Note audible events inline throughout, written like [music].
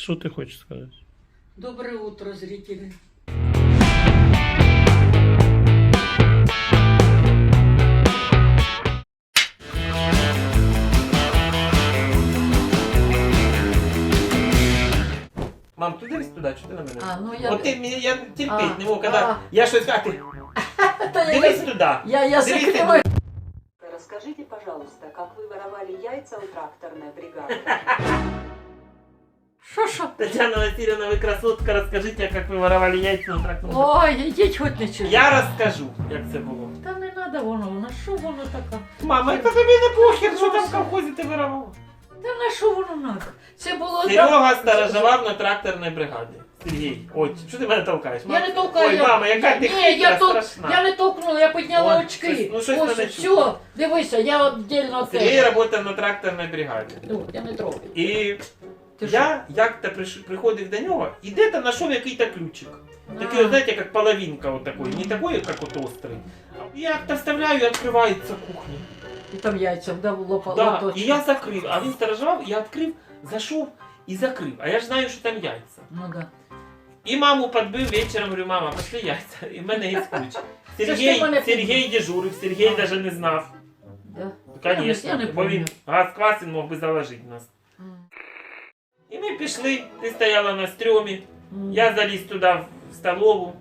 Що ти хочеш сказати? Доброе утро, зрители. Мам, ти дивись туди, що ти на мене? А, ну я... От ти мені я терпіть А, не можу, коли а. я щось кажу, ти Та я, дивись туди. я, я Дивись закриваю. Расскажите, пожалуйста, как вы воровали яйца у тракторной бригады? Що, що? Тетяна Васильевна, ви красотка, розкажіть, як ви воровали яйця на тракторному. Ой, йдіть хоч не чую. Я розкажу, як це було. Та не треба воно, воно що воно таке? Мама, це тобі не похер, що там в колхозі ти воровав. Та на що воно треба? Це було... Серега сторожував на тракторній бригаді. Сергій, ой, що ти мене толкаєш? Я не толкаю. Ой, я- мама, яка ти Ні, хитра, я, тол... страшна. я не толкнула, я підняла Ой, очки. щось- ну, щось Ось, мене все, дивися, я віддільно від Сергій працював на тракторній бригаді. Ну, я не трогаю. І Ти я як-то приходив до нього і де-то знайшов якийсь ключик. Такий, от, знаете, как половинка такой, не такой, как вот острый. Я как-то вставляю, и открывается кухня. І там яйця вдавало по Да, и я закрив, а він сторожував, я відкрив, зайшов і закрив. А я ж знаю, що там яйця. Ну да. І маму підбив вечором, говорю, мама, пошли яйця. І в мене є [laughs] ключ. Сергій, Сергій дежурив, Сергій навіть не знав. да. Конечно, бо він газ квас він мог би заложити нас. Ми пішли, ти стояла на стрьомі, Я залез туда в столову,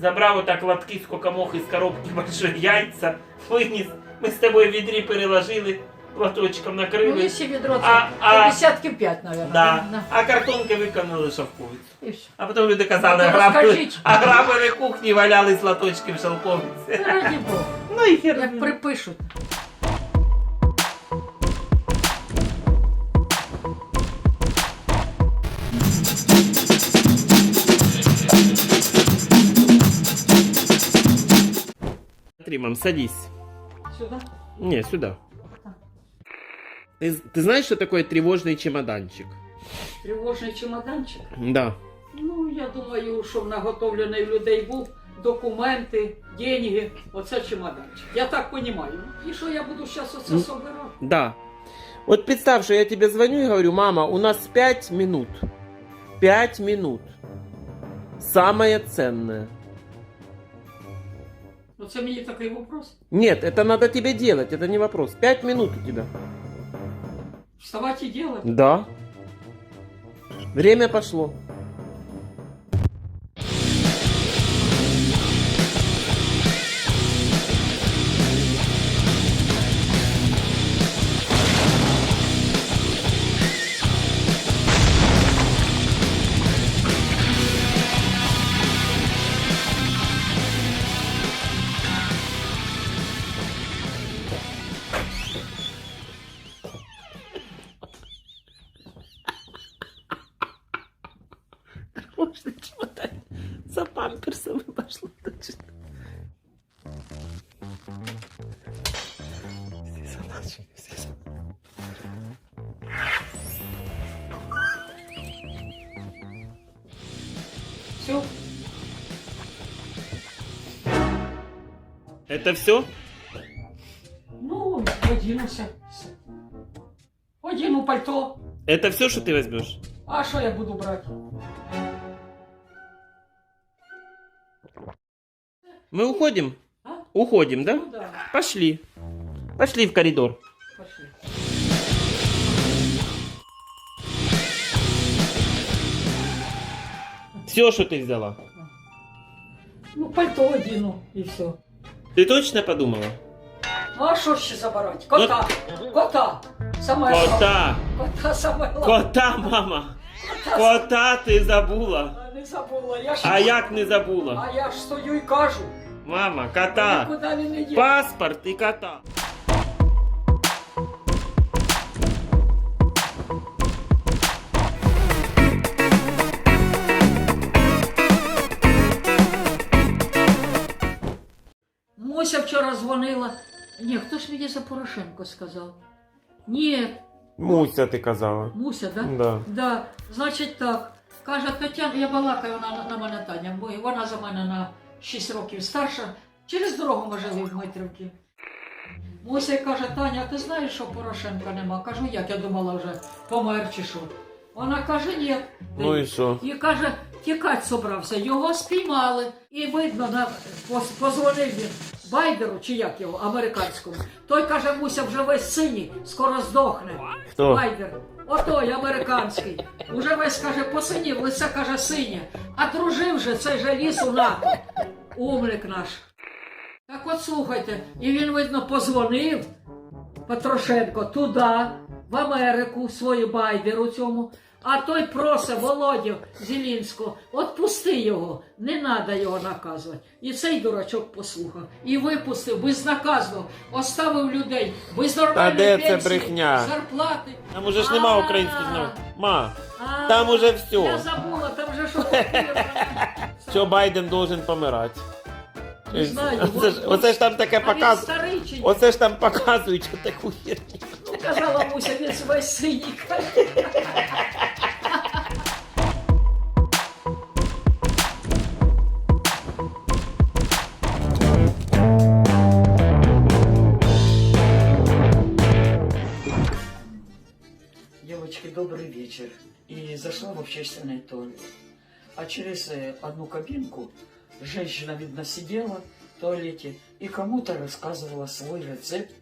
забрал вот так лотки, сколько мог из коробки большой яйца, вынес. Мы с тобой в ведре переложили, лоточком Ну, накрили. відро, А- а- десятки п'ять, мабуть. Да. А картонки виконали шовковицю. А потім люди казали, Ну, а грабили кухні валялись лоточки в шовковиці. Та Раді Бога. Ну і хер. Як припишуть. Смотри, мам, садись. Сюди. Не, сюда. Ты, ты знаешь, что такое тревожный чемоданчик? Тривожний чемоданчик. Да. Ну, я думаю, що наготовлений в людей був документи, деньги. Оце чемоданчик. Я так розумію. І що я буду зараз оце собирати? Да. Вот представь, что я тебе звоню и говорю, мама, у нас пять минут. Пять минут. Самое ценное. Оце мені такий вопрос. Нет, это надо тебе делать, это не вопрос. Пять минут у тебя. Вставать і делать. Да. Время пошло. Пошло точно. Все. Это все? Ну, одінуся. Одіну пальто. Это все, что ты возьмешь? А що я буду брати? Мы уходим? А? Уходим, да? Ну да. Пошли. Пошли в коридор. Пошли. Все, что ты взяла. Ну, пальто одіну і все. Ты точно подумала? Ну а що ще забирати? Кота! Кота! Саме головне. Кота! Кота саме головне. Кота, мама! Кота Кота ти забула! А, Не забула. Я ж... А як не забула? А я ж стою і кажу. Мама, кота! Нікуди він не є. Паспорт і кота! Мося вчора дзвонила. Ні, хто ж мені за Порошенко сказав? Ні, Муся, ти казала. Муся, да? Да. Да, значить так. Каже Тетяна, я балакаю вона на, на мене Таня, бо вона за мене на 6 років старша. Через дорогу ми жили в Дмитрівці. Муся каже, Таня, ти знаєш, що Порошенка нема? Кажу, як я думала вже помер чи що. Вона каже, ні. Ну і що? І каже, тікати собрався. Його спіймали. І видно, на, позвонив він Байдеру, чи як його, американському. Той каже, Муся вже весь синій, скоро здохне. Хто? Байдер. Отой американський. Уже весь каже, посинів, лице каже синє. А дружив же цей же ліс у НАТО. Умлік наш. Так от слухайте, і він, видно, позвонив Петрошенко туди, в Америку, свою байдеру цьому. А той просить Володю Зелінського, отпусти його, не треба його наказувати. І цей дурачок послухав. І випустив, безнаказно, оставив людей, без нормальної де це пенсії, брехня? зарплати. Там уже ж нема українських нов. Ма, А, Там уже всьо. Я забула, там же що таке. що Байден должен помирати. Не знаю, Оце ж, оце ж там таке А він показує. старий чи ні? Оце ж там показують що таку херню. Ну, казала Муся, весь синій. Девочки, добрый вечер. И зашла в общественный туалет. А через э, одну кабинку женщина, видно, сидела в туалете и кому-то рассказывала свой рецепт,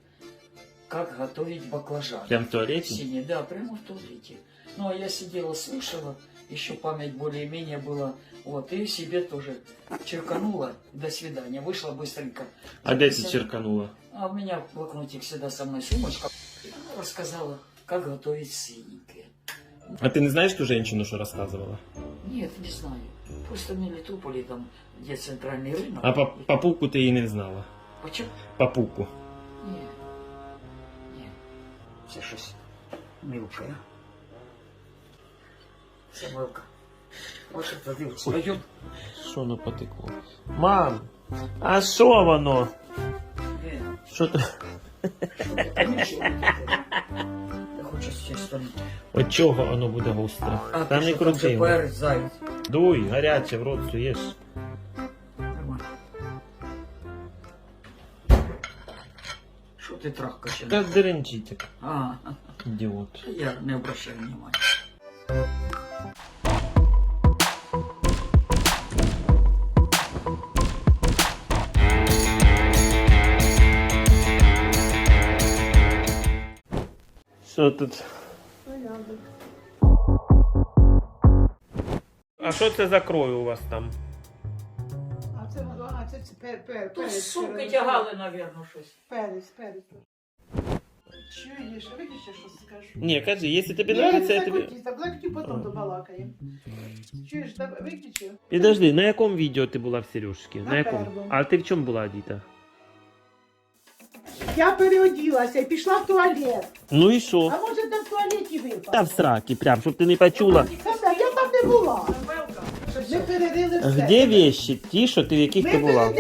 как готовить баклажан. Прям в туалете? Синий, да, прямо в туалете. Ну, а я сидела, слушала, еще память более-менее была, вот, и себе тоже черканула, до свидания, вышла быстренько. А де ти Записала. черканула? А у меня блокнотик всегда со мной, сумочка. И она рассказала, как готовить синенькое. А ти не знаєш ту женщину, що розказувала? Нет, не знаю. Просто в Мелитополе там, где центральный рынок. А па- папуку ти її не знала. Почему? Папуку. Нет. Нет. Це щось милке, а? Це милка. Це дивиться. Пойдем. Що воно потекло? Мам! А що воно? Ні, Що сторони. От чого воно буде густре? А Та не крути. Дуй, гаряче, в рот суєш. ти трахкаєш? Та деренчитик, А, ідіот. я не обращаю внимания. Що тут? А що це за крой у вас там? А це, це, пер, пер, Тут перець, тягали, напевно, щось. Перець, перець. Чуєш, видиш, що скажу? Ні, кажи, якщо тобі подобається, я тобі. блактю потім добалакаємо. Чуєш, виключи? Підожди, на якому відео ти була в Сережки? На На якому? першому. А ти в чому була одіта? Я переоділася і пішла в туалет. Ну і що? А може там в туалеті випав? Та в сраки, прям, щоб ти не почула. Та Я там не була. Перерили все. Де вещи? Ті, що ти в яких ти була?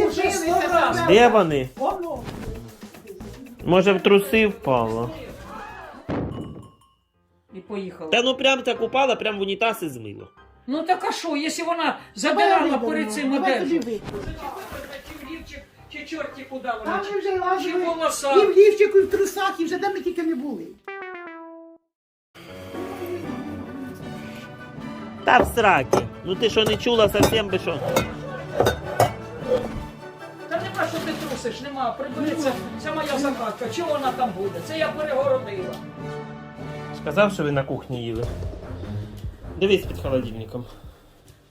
Де вони? Воно. Може в труси впала? І поїхала. Та ну прям так упала, прям в унітаз і змило. Ну так а що, якщо вона задирала перед цим Давай тобі одежу? Чи в лівчик, чи чорті куди Там вона? ми вже Чи лазили. волоса? І в лівчику, і в трусах, і вже де ми тільки не були. Та в сраки. Ну ти що не чула совсем би що? Та нема, що ти трусиш, нема. Придуриться, це моя загадка. Чого вона там буде? Це я перегородила. Сказав, що ви на кухні їли. Дивись під холодильником.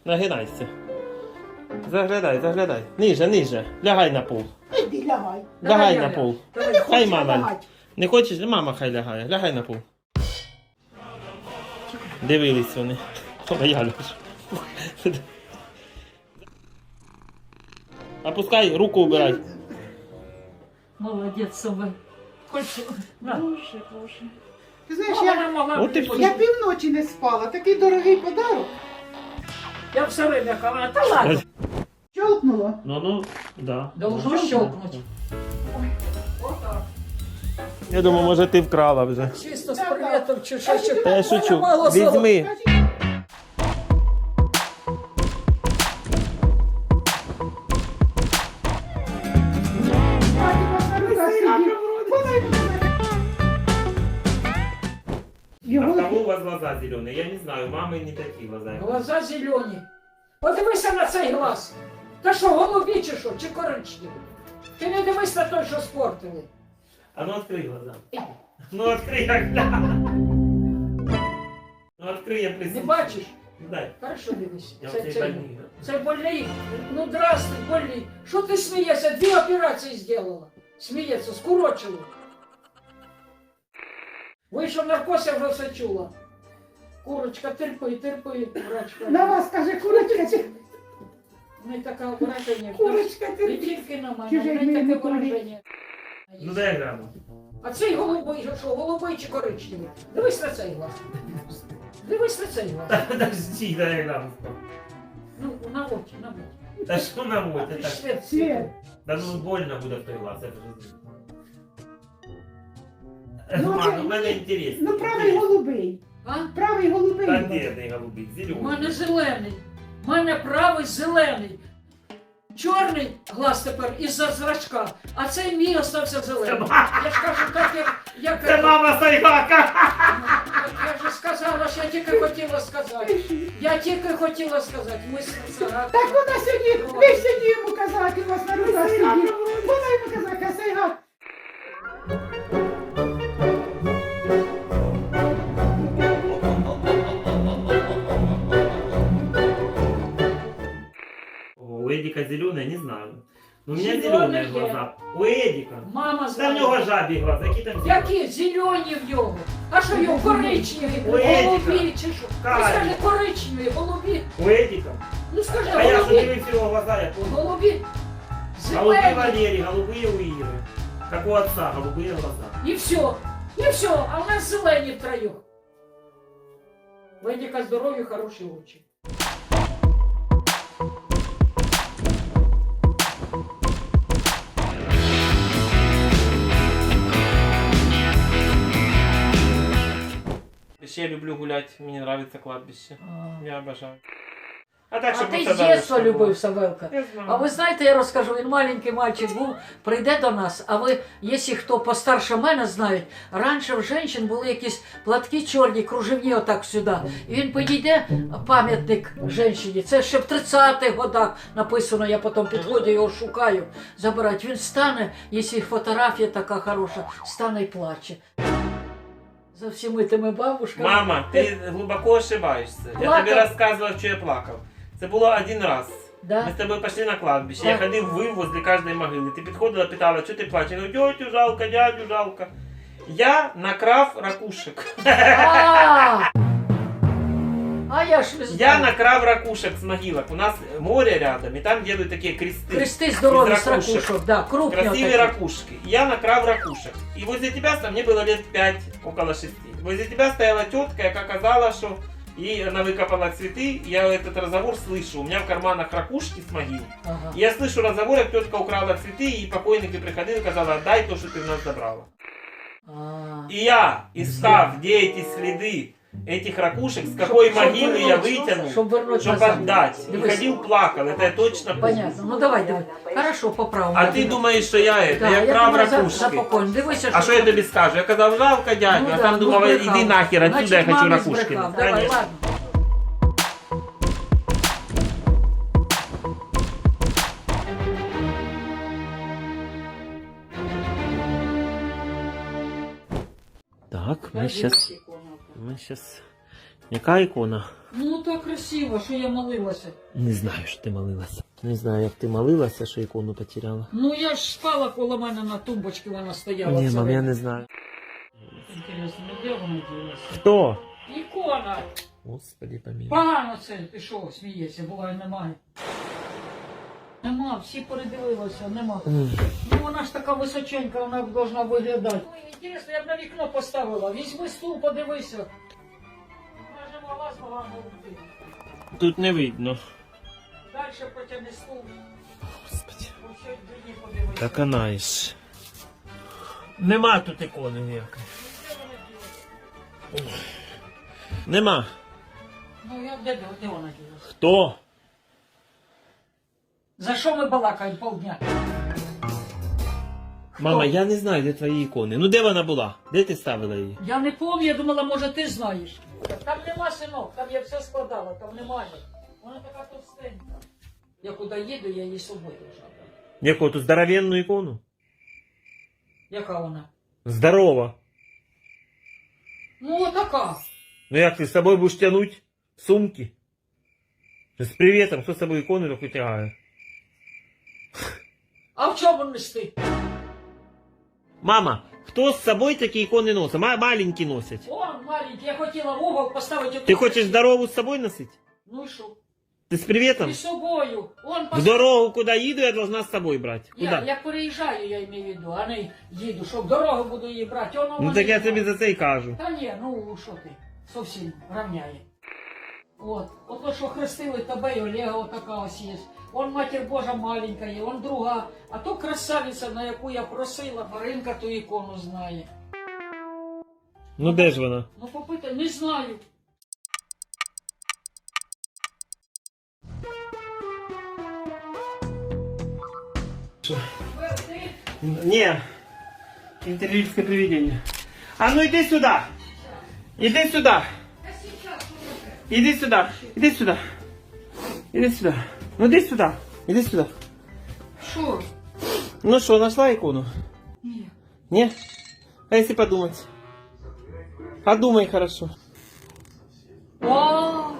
Нагинайся. Заглядай, заглядай. Ниже, ниже. Лягай на пол. Іди лягай. Лягай на пол. Давай, Хай Хочеш мама. лягати? Не хочеш? Мама хай лягає. Лягай на пол. Дивились вони. О, я лежу. Опускай, руку убирай. Молодець себе. Хоч, на. Боже, боже. Ти знаєш, Мама я, могла От і все. я півночі не спала. Такий дорогий подарок. Я все время кажу, та ладно. Щелкнуло. Ну, ну, да. Должно щелкнути. Отак. Я думаю, може ти вкрала вже. Чисто з привітом чи що ще. Та я шучу. Мало Візьми. Скажи, Його у вас глаза зеленые, я не знаю, у мамы не такие глаза. Глаза зелені. Подивися на цей глаз. Та що, голубі чи що, чи коричневі? Ти не дивись на той, що спортили. А ну открой глаза. Ну открой когда. Ну открой, я Не присутствую. бачиш? Дай. Хорошо дивись. Я Це, вот це, больный. це больний. Ну, здрасте, больний. Що ти смієшся? Дві операції зробила. Сміється, скорочила. Вийшов наркоз, я вже все чула. Курочка, терпи, терпи, врачка. На вас каже курочка, чи Не таке враження. курочка Не тільки на Чужий мене, не таке курі. враження. Ну дай грамму. А цей голубий, що голубий чи коричневий? Дивись на цей глаз. Дивись на цей глаз. Подожди, [laughs] дай грамму. Ну, на очі, на очі. Да что на вот Ти это? ж світ, Світ. Да ну больно буде в той глаз. это же- Ну, Мам, це- ну мене інтересно. Ну правий голубий. А? Правий голубий. Та де ти голубий? У Зелений. мене зелений. У мене правий зелений. Чорний глаз тепер із-за зрачка, а цей мій остався зелений. Я ж кажу, так як, як Це мама Сайгака! я ж сказала, що я тільки хотіла сказати. Я тільки хотіла сказати. Ми з Так вона сьогодні, ви ж сьогодні йому казати, у вас на руках сидить. Вона йому казала, Касайга. Эдика зеленые, не знаю. Ну, у меня Зелёные зеленые я. глаза. У Эдика. Мама Там у знає. нього жабі глаза, які там Які зелені в нього? А що його коричневі, У Едіка. голубі чи що? Ну Карі. скажи коричневі, голубі. У Эдика. Ну скажи А я же голубі. дивився його глаза, я помню. Голубі. Голубые Зелені. Валерий, голубые у Иры. Как у отца, голубые глаза. І все. І все. А в нас зелені втроєх. Ведіка здоров'я, хороші очі. Ще я люблю гуляти, мені подобається кладбище. Я обожаю. А так, А ти з було. любив Савелка. А ви знаєте, я розкажу, він маленький мальчик був, прийде до нас, а ви, якщо хто постарше мене знають, раніше в жінок були якісь платки чорні, кружевні отак сюди. І він підійде, пам'ятник жінці, це ще в 30-х годах написано, я потім підходжу, його шукаю, забирати. Він стане, якщо фотографія така хороша, стане і плаче. За всіми тими бабушками. Мама, ти глибоко ошибаєшся. Я Плакав. тобі розказував, що я плакав. Це було один раз. Да? Ми з тобою пішли на кладбище. Я Так. ходив вив возле кожної могили. Ти підходила, питала, що ти плачеш? Я говорю, тьотю жалко, дядю жалко. Я накрав ракушек. А, а я ж не знаю. Я накрав ракушек з могилок. У нас море рядом, і там делают такі кресты. Кресты здоровья Из с ракушек. ракушек, да, крупные вот Красивые такие. ракушки. Я накрав ракушек. И возле тебя, мне было лет 5, около 6. Возле тебя стояла тетка, яка казала, что и она выкопала цветы. Я этот разговор слышу. У меня в карманах ракушки с могил. Ага. И я слышу разговор, как тетка украла цветы, и покойники приходили и казала, отдай то, что ты у нас забрала. А. И я, искав, где эти следы этих ракушек, с какой Чтоб- чтоб могилы я вернуть, вытянул, Чтоб вернуть чтобы назад. отдать. И Дивись. ходил, плакал, это я точно помню. Понятно. Ну давай, давай. Хорошо, поправимо. А ти думаєш, що я это, да, я я крав думаю, за, ракушки. за покойно. Дивися, А що я тобі скажу? Я казав, жалко дядю, Ну а да, там ну думав, збрехав. іди нахер, отсюда Значить, я хочу мамі ракушки. збрехав. Давай, Конечно. ладно. Так, ми сейчас, ми сейчас... Яка ікона? Ну так красиво, що я молилася. Не знаю, що ти молилася. Не знаю, як ти молилася, що ікону потеряла. Ну я ж спала коло мене на тумбочці, вона стояла. Ні, мам, я не знаю. Інтересно, ну, де вона ділася? Хто? Ікона! Господи, помилуй. Погано це, ти що, смієшся, буває, немає. Нема, всі передивилися, нема. Ну вона ж така височенька, вона должна виглядати. Ну, інтересно, я б на вікно поставила. Візьми стул, подивися. Може, мала змогла бути. Тут не видно. Дальше потягни стул. Господи. Вообще дві подивися. Так вона ж. Нема тут ікони ніякої. Нема. Ну я де, де вона ділася? Хто? За що ми балакаємо полдня? Мама, я не знаю, де твої ікони. Ну де вона була? Де ти ставила її? Я не пам'ятаю, я думала, може ти знаєш. Там нема синок, там я все складала, там немає. Вона така товстенька. Я куди їду, я її з собою вже. Яку ту здоровенну ікону? Яка вона? Здорова. Ну, така. Ну як ти з собою будеш тягнути сумки? З привітом, хто з собою ікони таку тягає? А в чому нести? Мама, хто з собою такі ікони носить? Ма- маленькі носять. Он маленький, я хотіла в угол поставити. Ти хочеш здорову з собою носити? Ну і що? Ти з привітом? І з собою. Он В дорогу, куди їду, я должна з собою брати. Я, Куди? як переїжджаю, я маю в виду, а не їду, щоб дорогу буду її брати. Воно Ну так я тобі за це й кажу. Та ні, ну що ти, зовсім равняє. От, от що хрестили тебе і Олега отака ось є. Он матір Божа маленька є, он друга, а то красавиця, на яку я просила, Маринка ту ікону знає. Ну де ж вона? Ну попитай, не знаю. Ні. Інтерв'юське привидення. А ну йди сюди. Іди сюди. Іди сюда, иди сюда. Иди сюда. Ну иди сюда. Иди сюда. Что? Ну что, нашла икону? Нет. Нет? А если подумать? Подумай хорошо. О,